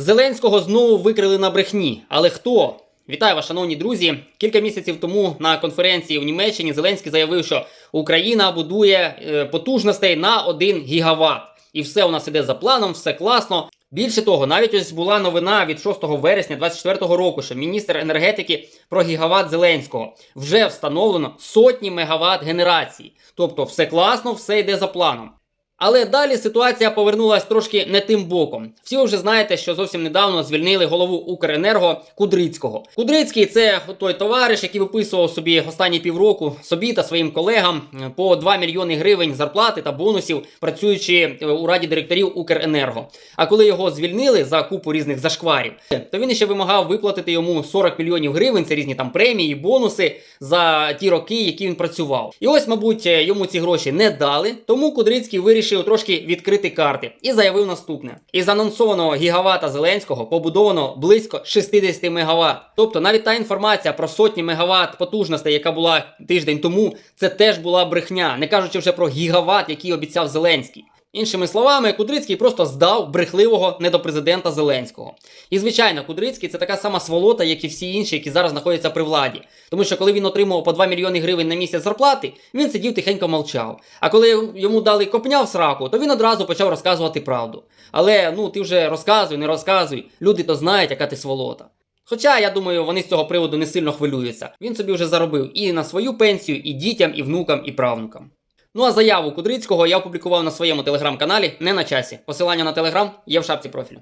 Зеленського знову викрили на брехні. Але хто? Вітаю вас, шановні друзі. Кілька місяців тому на конференції в Німеччині Зеленський заявив, що Україна будує е, потужностей на 1 гігаватт. І все у нас іде за планом, все класно. Більше того, навіть ось була новина від 6 вересня 2024 року, що міністр енергетики про гігават Зеленського вже встановлено сотні мегаватт генерації. Тобто, все класно, все йде за планом. Але далі ситуація повернулася трошки не тим боком. Всі вже знаєте, що зовсім недавно звільнили голову Укренерго Кудрицького. Кудрицький це той товариш, який виписував собі останні півроку собі та своїм колегам по 2 мільйони гривень зарплати та бонусів, працюючи е, у раді директорів Укренерго. А коли його звільнили за купу різних зашкварів, то він ще вимагав виплатити йому 40 мільйонів гривень. Це різні там премії, бонуси за ті роки, які він працював. І ось, мабуть, е, йому ці гроші не дали, тому Кудрицький вирішив трошки відкрити карти і заявив наступне: із анонсованого гігавата Зеленського побудовано близько 60 мегаватт. Тобто навіть та інформація про сотні мегаватт потужностей, яка була тиждень тому, це теж була брехня, не кажучи вже про гігават, який обіцяв Зеленський. Іншими словами, Кудрицький просто здав брехливого недопрезидента Зеленського. І звичайно, Кудрицький це така сама сволота, як і всі інші, які зараз знаходяться при владі. Тому що коли він отримував по 2 мільйони гривень на місяць зарплати, він сидів тихенько мовчав. А коли йому дали копня в сраку, то він одразу почав розказувати правду. Але ну ти вже розказуй, не розказуй. Люди то знають, яка ти сволота. Хоча, я думаю, вони з цього приводу не сильно хвилюються. Він собі вже заробив і на свою пенсію, і дітям, і внукам, і правнукам. Ну а заяву Кудрицького я опублікував на своєму телеграм-каналі не на часі. Посилання на телеграм є в шапці профілю.